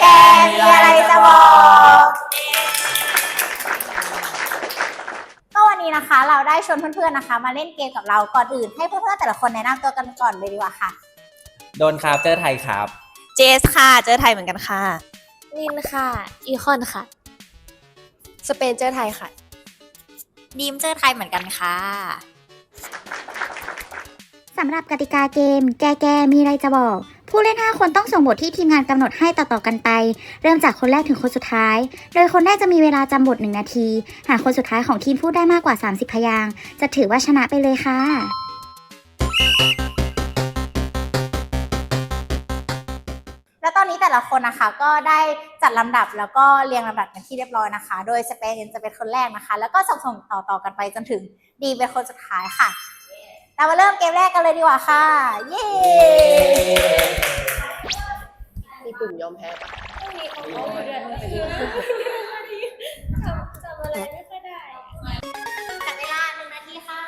แกมีอะไรจะบอกก็วันนี้นะคะ เราได้ชวนเพื่อนๆนะคะ มาเล่นเกมกับเราก่อนอื่น ให้เพื่อนๆแต่ละคนแนะนำตัวกันก่อนเลยดีกว่าค่ะ โดนครับเจอไทยครับ เจสค่ะ เจอไทยเหมือนกันค่ะนินค่ะ อีคอนค่ะ สเปนเจอร์ไทยค่ะ ดีมเจอไทยเหมือนกันค่ะ สำหรับกติกาเกม แกแกมีอะไรจะบอก ผู้เล่น 5 คนต้องส่งบทที่ทีมงานกำหนดให้ต่อๆกันไป เริ่มจากคนแรกถึงคนสุดท้าย โดยคนแรกจะมีเวลาจำบท 1 นาที หากคนสุดท้ายของทีมพูดได้มากกว่า 30 พยางค์จะถือว่าชนะไปเลยค่ะ แล้วตอนนี้แต่ละคนนะคะก็ได้จัดลำดับแล้วก็เรียงลำดับเป็นที่เรียบร้อยนะคะ โดยสเปนจะเป็นคนแรกนะคะ แล้วก็ส่งต่อต่อๆกันไปจนถึงดีเป็นคนสุดท้ายค่ะ เรามาเริ่มเกมแรกกันเลยดีกว่าค่ะ เย้มีปุ่มยอมแพ้ปะจับเวลาหนึ่งนาทีค่ะ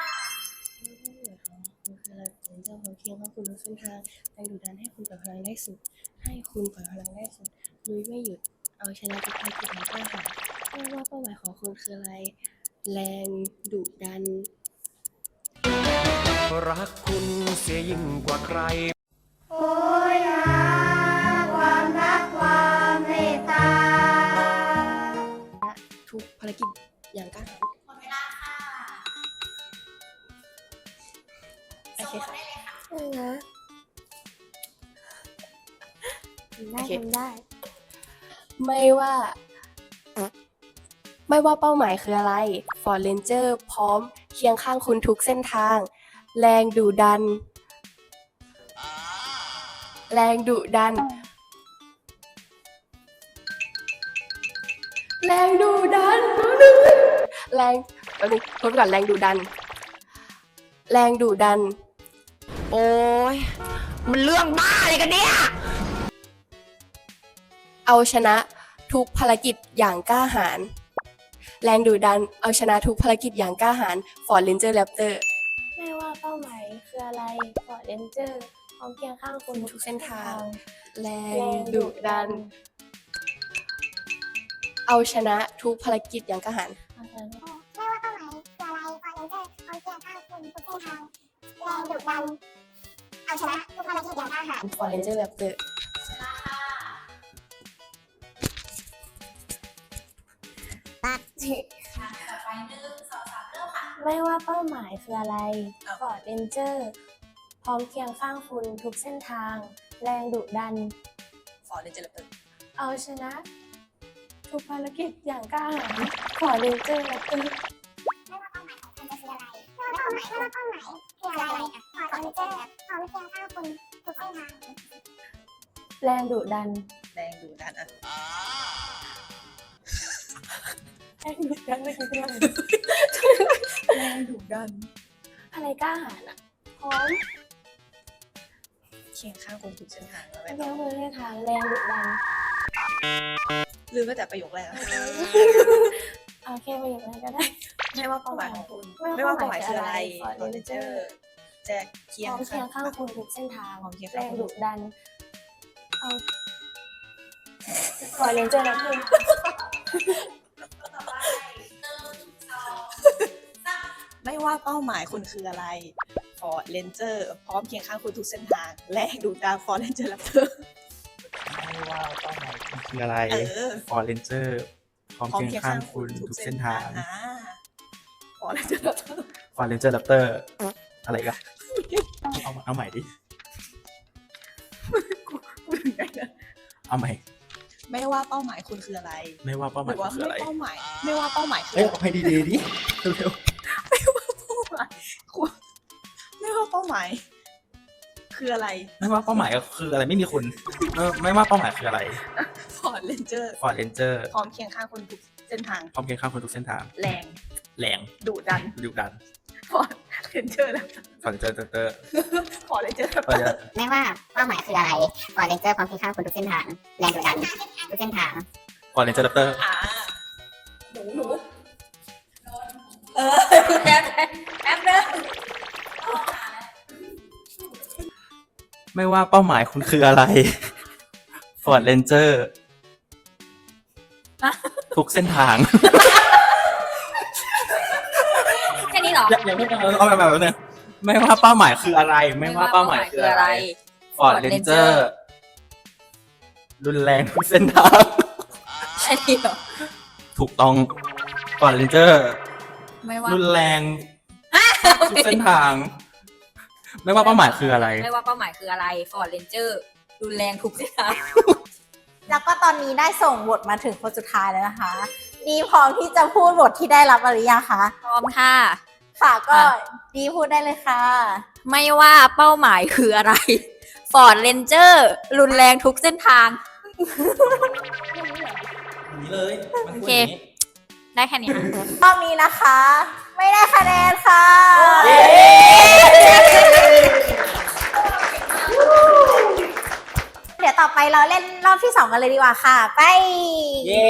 มันคืออะไรผมจะของเคียงของคุณทุกเส้นทางแรงดูดดันให้คุณปล่อยพลังได้สุด ให้คุณปล่อยพลังได้สุดลุยไม่หยุด เอาชนะทุกภารกิจของกล้าหาญไม่ว่าเป้าหมายของคุณคืออะไร แรง ยิ่งกว่าใครทุกภารกิจอย่างกล้าหาญหมดเวลาค่ะโอเคค่ะนะทำได้ทำได้ ไม่ว่า ไม่ว่าเป้าหมายคืออะไรฟอร์เรนเจอร์พร้อมเคียงข้างคุณทุกเส้นทาง แรงดุดัน แรงดุดัน แรงดุดันแรงแป๊บนึงทบก่อนแรงดุดัน แรงดุดัน โอ้ยมันเรื่องบ้าอะไรกันเนี่ย เอาชนะทุกภารกิจอย่างกล้าหาญ แรงดุดัน เอาชนะทุกภารกิจอย่างกล้าหาญฟอร์เรนเจอร์แรปเตอร์ ไม่ว่าเป้าหมายคืออะไรฟอร์เรนเจอร์ พร้อมเคียงข้างคุณทุกเส้นทาง แรแรงงดุดุดัดันนเอาชนะทุกภารกิจอย่างกล้าหาญไม่ว่าเป้าหมายคืออะไรฟอร์เรนเจอร์เอาเคียงข้างคุณทุกเส้นทาง แรงดุดัน เอาชนะทุกภารกิจอย่างกล้าหาญ ฟอร์เรนเจอร์แรปเตอร์ต่อไปหนึ่งสองสามเริ่มค่ะ ไม่ว่าเป้าหมายคืออะไรฟอร์เรนเจอร์พ ร้อมเคียงข้างคุณทุกเส้นทาง แรงดุดันฟอร์เรนเจอร์แรปเตอร์เอาชนะ ทุกภารกิจอย่างกล้าหาญฟอร์เรนเจอร์และเตอร์ไม่ว่าเป้าหมายของคุณจะคืออะไรไม่ว่าเป้าหมายไม่ว่าเป้าหมายคืออะไรอะฟอร์เรนเจอร์พร้อมเคียงข้างคุณทุกเส้นทาง แรงดุดันแรงดูดันอะแรงดุดันไม่คือเรื่องแรงดูดันอะไรกล้าหาญอะพร้อม เคียงข้างคนทุกเส้นทางแล้วเคียงมือในทางแรงดุดันลืมไปแต่ประโยคแรกอะเอาแค่ประโยคนั้นก็ได้ ไม่ว่าเป้าหมายของคุณ ไม่ไม่ว่าว่าเป้าเป้าหหมามายยคืคือออะอะไรไรฟอร์ฟอร์เรเรนนเจเจออร์ร์จะเคียพงร้อมเคียงข้างข้างคุณทุกเส้นทางพร้อมเคียงแรข้างงคุดุณดัน เอาฟอร์เรนเจอร์และเตอร์ไม่ว่าเป้าหมายคุณคืออะไร ฟอร์เรนเจอร์พร้อมเคียงข้างคุณทุกเส้นทางแรงดูดันฟอร์เรนเจอร์แรปเตอร์ไม่ว่าเป้าหมายคุณคืออะไรเออ ฟอร์เรนเจอร์พร้อมเคียงข้างคุณทุกเส้นทาง อ่าฟอร์เรนเจอร์แรปเตอร์ฟอร์เรนเจอร์แรปเตอร์ อะไรกันเอาเอาใหม่ดิเอาใหม่ ไม่ว่าเป้าหมายคุณคืออะไรไม่ว่าเป้าหหมายรือว่าคือไม่อะไรเป้าหมาย ไม่ว่าเป้าหมายคือเอ้ยอะไรเอาให้ดีๆดิ เร็ว หมาย คืออะไรๆไม่ว่าเป้าหมายก็คืออะไรไม่มีคุณไม่ไม่ว่าเป้าหมายคืออะไรฟอร์เรนเจอร์ฟอร์เรนเจอร์พร้อมเคียงข้างคุณทุกเส้นทาง พร้อมเคียงข้างคุณทุกเส้นทางแรงแรงดุดันดุดันฟอร์เรนเจอร์แล้วฟอร์เรนเจอร์เตอร์ฟอร์เรนเจอร์ฟอร์เรนเจอร์ไม่ว่าเป้าหมายคืออะไรฟอร์เรนเจอร์พร้อมเคียงข้างคุณทุกเส้นทางแรงดุดันทุกเส้นทางฟอร์เรนเจอร์เตอร์อ่าหนูหนูเออแป๊บแป๊บนึง ไม่ว่าเป้าหมายคุณคืออะไรฟอร์เรนเจอร์ทุกเส้นทาง แค่นี้เหรอยังไม่เอาเอาแบบแบบนี้ไม่ว่าเป้าหมายคืออะไร ไม่ว่าเป้าหมายคืออะไรฟอร์ดเรนเจอร์รุนแรงทุกเส้นทาง แค่นี้เหรอ ถูกต้องฟอร์ดเรนเจอร์ไม่ว่ารุนแรงทุกเส้นทาง ไม่ว่าเป้าหมายคืออะไร ไม่ว่าเป้าหมายคืออะไรฟอร์ดเรนเจอร์รุนแรงทุกเส้นทางแล้วก็ตอนนี้ได้ส่งบทมาถึงคนสุดท้ายแล้วนะคะ ดีพร้อมที่จะพูดบทที่ได้รับหรือยังคะพร้อมค่ะ ค่ะก็อะดีพูดได้เลยค่ะ ไม่ว่าเป้าหมายคืออะไรฟอร์ดเรนเจอร์รุนแรงทุกเส้นทางนี้เลยโอเค ได้แค่นี้รอบนี้นะคะ ไม่ได้คะแนนค่ะ เดี๋ยวต่อไปเราเล่นรอบที่สองกันเลยดีกว่าค่ะ ไป เย้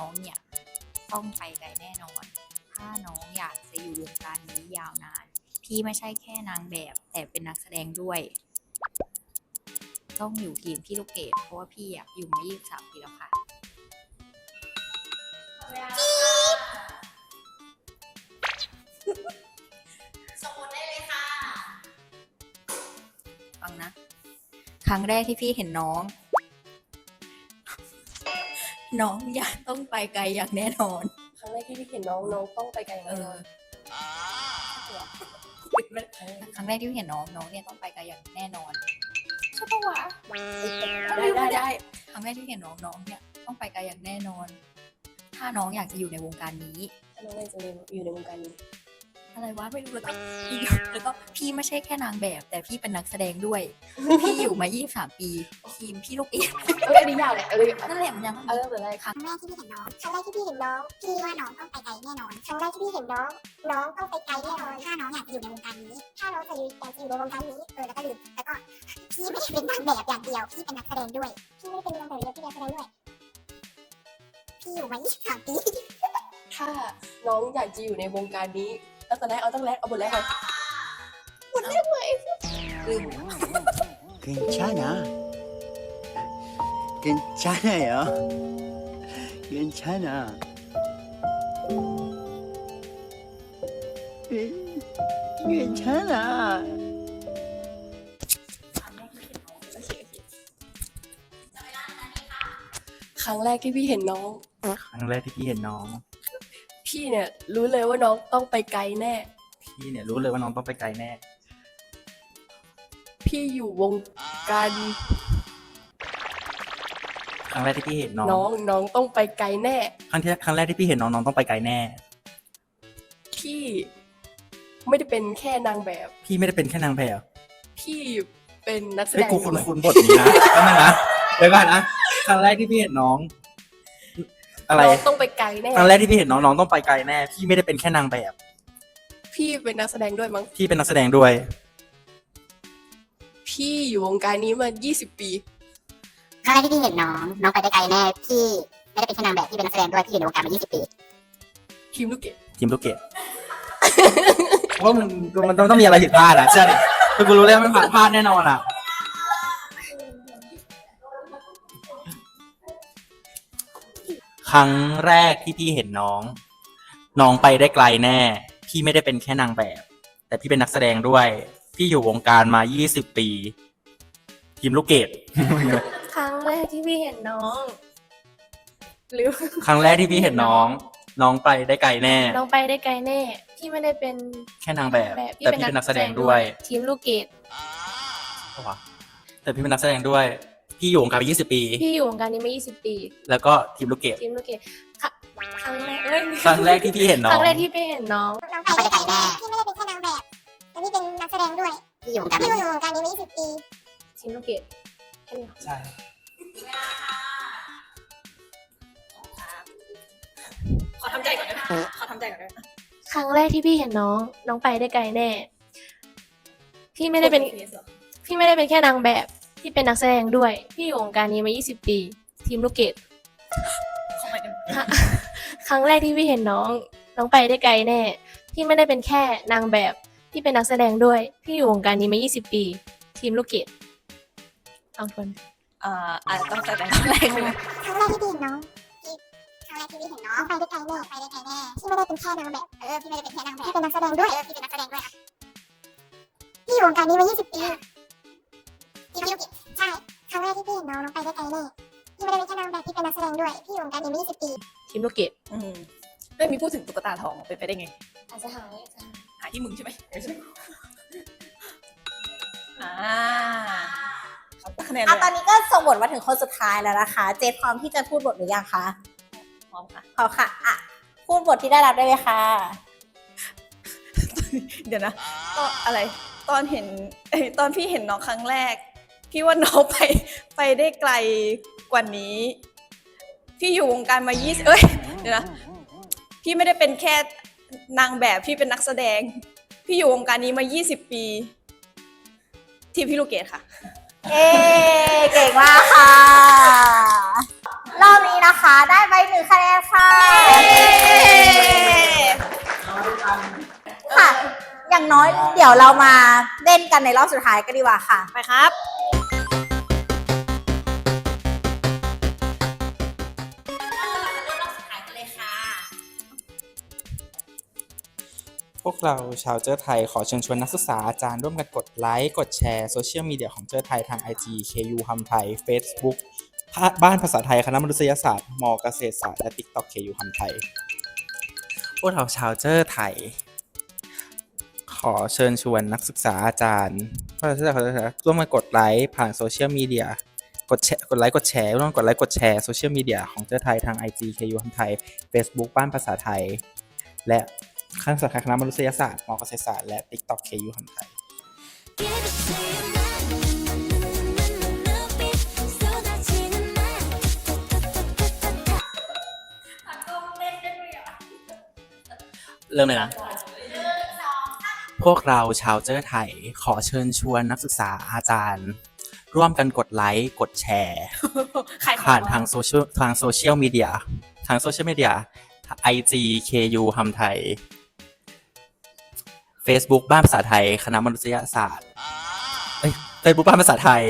น้องเนี่ยต้องไปไกลแน่นอน ถ้าน้องอยากจะอยู่วงการนี้ยาวนาน พี่ไม่ใช่แค่นางแบบ แต่เป็นนักแสดงด้วย ต้องอยู่ทีมพี่ลูกเกดเพราะว่าพี่อะอยู่มา23ปีแล้วค่ะสมมติได้เลยค่ะ ฟังนะ ครั้งแรกที่พี่เห็นน้อง น้องอยากต้องไปไกลอย่างแน่นอนครั้งแรกที่พี่เห็นน้องน้องต้องไปไกลเอแน่นออนครั้งแรกที่พี่เห็นน้องน้องเนี่ยต้องไปไกลอย่างแน่นอนใช่ปะวะได้ได้ได้ครั้งแรกที่เห็นน้องน้องเนี่ยต้องไปไกลอย่างแน่นอน ถ้าน้องอยากจะอยู่ในวงการนี้ถ้าน้องอยากจะอยู่ในวงการนี้ อะไรวะไม่รู้แล้วก็พี่แล้วก็พี่ไม่ใช่แค่นางแบบ แต่พี่เป็นนักแสดงด้วย พี่อยู่มา 23 ปีทีมพี่ลูกเอ็ดเอออันนี้ยากแหละเออนั่นแหละมันยังเอาเริ่มเลยครั้งครั้งแรกที่พี่เห็นน้องครั้งแรกที่พี่เห็นน้องพี่ว่าน้องต้องไปไกลแน่นอนครั้งแรกที่พี่เห็นน้องน้องต้องไปไกลแน่นอนถ้าน้องอยากจะอยู่ในวงการนี้ ถ้าน้องจะอยู่อยากจะอยู่ในวงการนี้เออแล้วก็ลืมแล้วก็พี่ไม่ได้เป็นนางแบบอย่างเดียวพี่เป็นนักแสดงด้วยพี่ไม่ได้เป็นนางแบบอย่างเดียวพี่เป็นนักแสดงด้วยพี่อยู่มา 23 ปีถ้าน้องอยากจะอยู่ในวงการนี้ ตั้งแต่แรกเอาตั้งแรกเอาบทแรกเลย 괜찮아. 괜찮아요. 괜찮아. 괜- 괜찮아. ครั้งแรกที่พี่เห็นน้อง ครั้งแรกที่พี่เห็นน้อง พี่เนี่ยรู้เลยว่าน้องต้องไปไกลแน่ พี่เนี่ยรู้เลยว่าน้องต้องไปไกลแน่ พี่อยู่วงการครั้งแรกที่พี่เห็นน้อง น้องน้องต้องไปไกลแน่ ครั้งที่ครั้งแรกที่พี่เห็นน้องน้องต้องไปไกลแน่ พี่ไม่ได้เป็นแค่นางแบบ พี่ไม่ได้เป็นแค่นางแบบพี่เป็นนักแสเฮ้ดยงกูด้คุ้นวยคุ้นบทนี้นะแป๊บนึงนะเดี๋ยวก่อนนะครั้งแรกที่พี่เห็นน้อง อะไรน้องต้องไปไกลแน่ครั้งแรกที่พี่เห็นน้องน้องต้องไปไกลแน่พี่ไม่ได้เป็นแค่นางแบบพี่เป็นนักแสดงด้วยมั้งพี่เป็นนักแสดงด้วย พี่อยู่วงการนี้มา 20 ปี ครั้งแรกที่พี่เห็นน้อง น้องไปได้ไกลแน่ พี่ไม่ได้เป็นแค่นางแบบพี่เป็นนักแสดงด้วย พี่อยู่ในวงการมา 20 ปี ทีมลูกเกดทีมลูกเกดเพราะว่ามันมันต้องต้องมีอะไรผิดพลาดอะใช่คือกูรู้แล้วามันผ่านพลาดแน่นอนอะ ครั้งแรกที่พี่เห็นน้อง น้องไปได้ไกลแน่ พี่ไม่ได้เป็นแค่นางแบบ แต่พี่เป็นนักแสดงด้วย พี่อยู่วงการมา 20 ปีทีมลูกเกด ครั้งแรกที่พี่เห็นน้อง หรือ ครั้งแรกที่พี่เห็นน้อง น้องไปได้ไกลแน่ น้องไปได้ไกลแน่ พี่ไม่ได้เป็นแค่นางแบบ แบบแต่พี่เป็นนักแสดงด้วย ทีมลูกเกดปะวะแต่พี่เป็นนักแสดงด้วย พี่อยู่วงการมา20 ปี พี่อยู่วงการนี้มา 20 ปีแล้วก็ทีมลูกเกดทีมลูกเกดค่ะครั้งแรกเอ้ยครั้งแรกที่พี่เห็นน้คองรั้งแรกที่พี่เห็นน้อง น้องไปได้ไกลแน่พี่ไม่ได้เป็นแค่นางแบบแต่พี่เป็นนักแสดงด้วยพี่อยู่วงการพี่อยู่วงการนี้มา 20 ปี ทีมลูกเกดแค่นี้ใช่ขอทำใจก่อนได้ไหมขอทำใจก่อนได้ไหมครั้งแรกที่พี่เห็นน้อง น้องไปได้ไกลแน่ พี่ไม่ได้เป็น พี่ไม่ได้เป็นแค่นางแบบ ที่เป็นนักแสดงด้วยพี่อยู่วงการนี้มา 20 ปี ทีมลูกเกดเข้าไปเต็มครั้งแรกที่พี่เห็นน้อง น้องไปได้ไกลแน่พี่ไม่ได้เป็นแค่นางแบบพี่เป็นนักแสดงด้วยพี่อยู่วงการนี้มา 20 ปี ทีมลูกเกดเอาทวนอ่าอาจจะต้องแสดงครั้งแรกใช่ไหมครั้งแรกที่พี่เห็นน้องที่ครั้งแรกที่พี่เห็นน้องไปได้ไกลแน่ไปได้ไกลแน่พี่ไม่ได้เป็นแค่นางแบบเออพี่ไม่ได้เป็นแค่นางแบบพี่เป็นนักแสดงด้วยเออพี่เป็นนักแสดงด้วยค่ะพี่อยู่วงการนี้มา 20 ปีที่พี่ลูกใช่ค รั้งแรกที่พี่เห็นน้องน้องไปได้ไกลแน่พี่ไม่ได้เป็นแค่นางแบบพี่เป็นนักแสดงด้วยพี่อยู่วงการนี้มา20 ปีทีมลูกเกดอืมไม่มีพูดถึงตุ๊กตาทองเป็นไปได้ไง อาจจะหายหาที่มึงใช่ไหมอ่าเขาตั้งคะแนนเลอะยตออะนนี้ก็ส่งบทมาถึงคนสุดท้ายแล้วนะคะ เจฟพร้อมที่จะพูดบทหรือยังคะพร้อมค่ะ พร้อมค่ะอะพูดบทที่ได้รับได้เลยค่ะ เดี๋ยวนะก็อะไร ตอนเห็นเอ้ยตอนพี่เห็นน้องครั้งแรก พี่ว่าน้องไปไปได้ไกลกว่านี้ พี่อยู่วงการมา 20 เอ้ยเดี๋ยวนะพี่ไม่ได้เป็นแค่นางแบบพี่เป็นนักแสดง พี่อยู่วงการนี้มา 20 ปี ทีมพี่ลูกเกดค่ะ เย้เก่งมากค่ะ รอบนี้นะคะได้ไปหนึ่งคะแนนค่ะ ค่ะ อย่างน้อยเดี๋ยวเรามาเล่นกันในรอบสุดท้ายกันดีกว่าค่ะ ไปครับ วกเราชาวเจอไทยขอเชิญชวนนักศึกษาอาจารย์ร่วมกันกดไลค์ กดแชร์โซเชียลมีเดียของเจอไทยทาง IG KU ฮัมไทย Facebook บ้านภาษาไทยคณะมนุษยศาสตร์มเกษตรศาสตร์และ TikTok KU ฮัมไทย พวกเราชาวเจอไทย ขอเชิญชวนนักศึกษาอาจารย์พวกเราชาวเจอร่วมกันกดไลค์ผ่านโซเชียลมีเดียกดแชร์กดไลค์กดแชร์ร่วมกันกดไลค์กดแชร์โซเชียลมีเดียของเจอไทยทาง IG KU ฮัมไทย Facebook บ้านภาษาไทย และ คณะสาขาคณะมนุษยศาสตร์มอเกษตรศาสตร์และ TikTok KU ฮัมไทย เริ่มเลยนะ พวกเราชาวเจอไทย ขอเชิญชวนนักศึกษาอาจารย์ ร่วมกันกดไลค์ กดแชร์ ใครผ่านทางโซเชียลทางโซเชียลมีเดียทางโซเชียลมีเดีย IG KU ฮัมไทย Facebook บ้านภาษาไทย คณะมนุษยศาสตร์เอ้ย Facebook บ้านภาษาไทย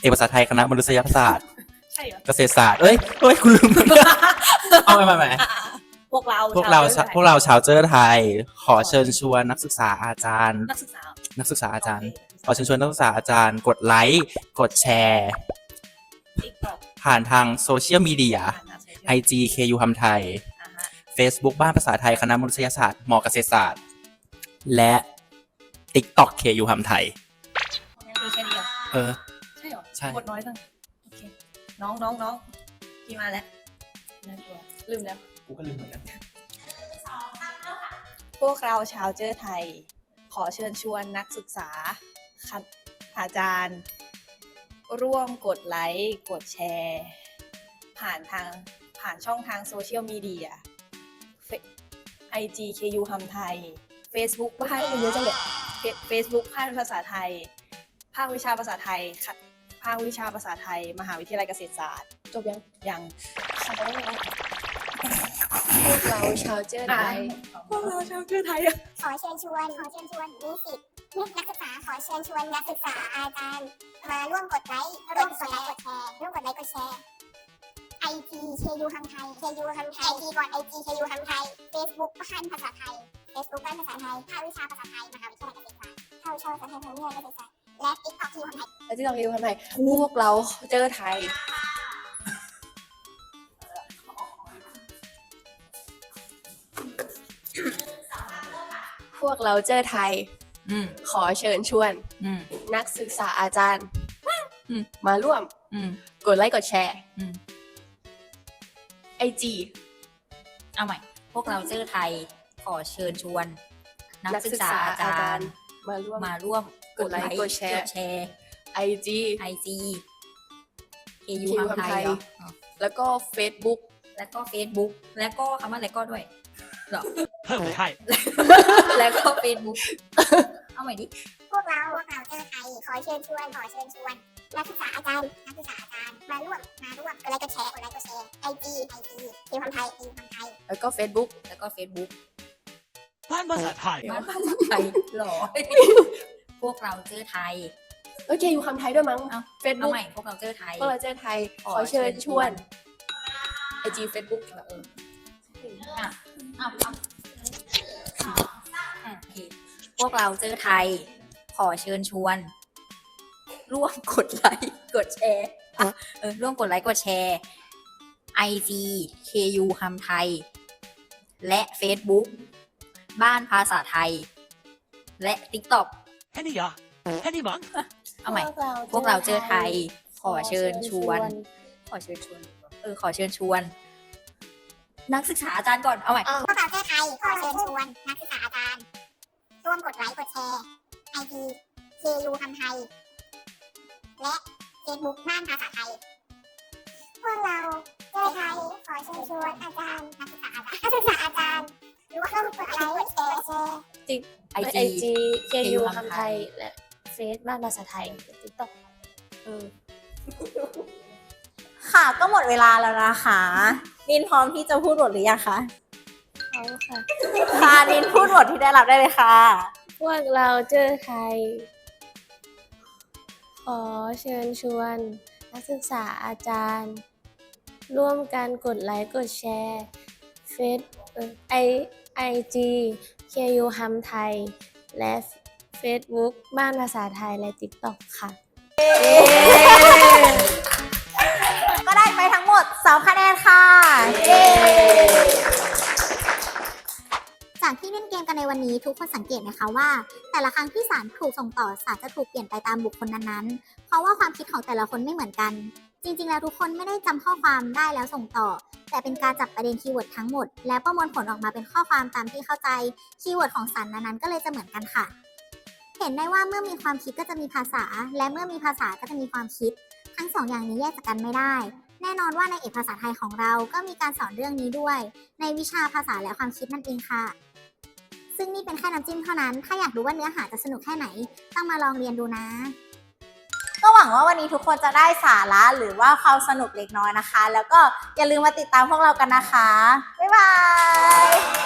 เอกภาษาไทยคณะมนุษยศาสตร์ ใช่เหรอเกษตรศาสตร์ เอ้ยเอ้ยคุณลืม เอาใหม่ใหม่ใหม่อะๆพวกเราพวกเราชาวพวกเราชาวเจอไทย ขอเชิญชวนนักศึกษาอาจารย์ นักศึกษานักศึกษาอาจารย์โเคขอเชิญชวนนักศึกษาอาจารย์ กดไลค์ กดแชร์ TikTok ผ่านทางโซเชียลมีเดียผ่านทางโซเชียล IG KU ฮัมไทยอ่าฮะ Facebook บ้านภาษาไทยคณะมนุษยศาสตร์มอเกษตรศาสตร์ และ TikTok KU ฮัมไทยมีแค่นี้เหรอเออ ใช่เหรอใช่ หมดน้อยจังโอเค น้องน้องน้องพี่มาแล้วน่ากลัวลืมแล้ว กูก็ลืมเหมือนกัน พวกเราชาวเจอไทย ขอเชิญชวนนักศึกษาคณอาจารย์ ร่วมกดไลค์ กดแชร์ ผ่านทางผ่านช่องทางโซเชียลมีเดีย IG KU ฮัมไทย Facebook บ้านเยอะจังเลย Facebook ภาคภาษาไทย ภาควิชาภาษาไทยค่ะภาควิชาภาษาไทย มหาวิทยาลัยเกษตรศาสตร์ จบยัง ยังพวกเราชาวเจอไทยพวกเราชาวเพื่อไทยอะขอเชิญชวน ขอเชิญชวนนิสิตนักศึกษา ขอเชิญชวนนักศึกษาอาจารย์ มาร่วมกดไลค์ ร่วมกดไลค์กดแชร์ ร่วมกดไลค์กดแชร์ IG KU ฮัมไทย KU ฮัมไทย IG ก่อน IG KU ฮัมไทย Facebook บ้านภาษาไทย Facebook บ้านภาษาไทยภาควิชาภาษาไทยมหาวิทยาลัยเกษตรศาสตร์ภาควิชาภาษาไทยมหาวิทยาลัยเกษตรศาสตร์และ TikTok KU ฮัมไทยแล้วที่เราอยู่ทำไมพวกเราเจอไทย พวกเราเจอไทย อืมขอเชิญชวน อืมนักศึกษาอาจารย์อืมมาร่วม อืมกดไลค์กดแชร์อืมไอจีเอาใหม่ พวกเราเจอไทย ขอเชิญชวน นักศึกษาอาจารย์มาร่วม มาร่วมกดไลค์กดแชร์กดแชร์ ไอจีไอจีเคยู KU ทำไทยเหรออ๋อแล้วก็ Facebook แล้วก็ Facebook แล้วก็คำว่าอะไรก็ด้วยเหรอ ใช่ แล้วก็ Facebook เอาใหม่ดิ พวกเราพวกเราเจอใครขอเชิญชวนขอเชิญชวนนักศึกษาอาจารย์นักศึกษาอาจารย์มาร่วมมาร่วมกดไลค์กดแชร์กดไลค์กดแชร์ไอจีไอจีทีมคำไทยทีมคำไทย แล้วก็ Facebook แล้วก็ Facebook บ้านภาษาไทย บ้านภาษาไทยหรอ พวกเราเจอไทย โอเคอยู่คำไทยด้วยมั้งเอาเฟซเอาบุ๊กใหม่พวกเราเจอไทย พวกเราเจอไทยขอเชิญชวน ไอจีเฟซบุ๊กแบบเอออะเอาเอาอะโอเคพวกเราเจอไทย ขอเชิญชวน ร่วมกดไลค์กดแชร์อะเออร่วมกดไลค์กดแชร์ IG KU คำไทย และ Facebook บ้านภาษาไทย และ TikTok แค่นี้เหรอแค่นี้มั้งเอาใหม่ พวกเราเจอไทย ขอเชิญชวน ขอเชิญชวน เออ ขอเชิญชวน นักศึกษาอาจารย์ก่อน เอาใหม่ พวกเราเจอใครขอเชิญชวน นักศึกษาอาจารย์ ร่วมกดไลค์ กดแชร์ไอจีเคยูคำไทย และเฟซบุ๊กบ้านภาษาไทย พวกเราเจอใครขอเชิญชวนอาจารย์ นักศึกษาอาจารย์นักศึกษาอาจารย์ ร่วมกดไลค์กดแชร์แชร์ไอไอจีจี เคยู KU คำไทย และเฟซบ้านภาษาไทยติ๊กต็อกเออ ค่ะก็หมดเวลาแล้วนะคะนินพร้อมที่จะพูดบทหรือยังคะเขาค่ะค่ะนินพูดบทที่ได้รับได้เลยค่ะ พวกเราเจอไทย ขอเชิญชวนนักศึกษาอาจารย์ ร่วมกันกดไลค์กดแชร์เฟซไอ ไอจีเคยูฮัมไทยและ Facebook บ้านภาษาไทยและ TikTok ค่ะ ก็ได้ไปทั้งหมด2คะแนนค่ะเย้จากที่เล่นเกมกันในวันนี้ทุกคนสังเกตไหมคะว่า แต่ละครั้งที่สารถูกส่งต่อสารจะถูกเปลี่ยนไปตามบุคคลนั้นๆ เพราะว่าความคิดของแต่ละคนไม่เหมือนกัน จริงๆ แล้วทุกคนไม่ได้จำข้อความได้แล้วส่งต่อ แต่เป็นการจับประเด็นคีย์เวิร์ดทั้งหมด แล้วประมวลผลออกมาเป็นข้อความตามที่เข้าใจ คีย์เวิร์ดของสารนั้นๆก็เลยจะเหมือนกันค่ะ เห็นได้ว่าเมื่อมีความคิดก็จะมีภาษา และเมื่อมีภาษาก็จะมีความคิด ทั้งสองอย่างนี้แยกจากกันไม่ได้ แน่นอนว่าในเอกภาษาไทยของเราก็มีการสอนเรื่องนี้ด้วย ในวิชาภาษาและความคิดนั่นเองค่ะ ซึ่งนี่เป็นแค่น้ำจิ้มเท่านั้น ถ้าอยากรู้ว่าเนื้อหาจะสนุกแค่ไหน ต้องมาลองเรียนดูนะ ก็หวังว่าวันนี้ทุกคนจะได้สาระหรือว่าความสนุกเล็กน้อยนะคะ แล้วก็อย่าลืมมาติดตามพวกเรากันนะคะ บ๊ายบาย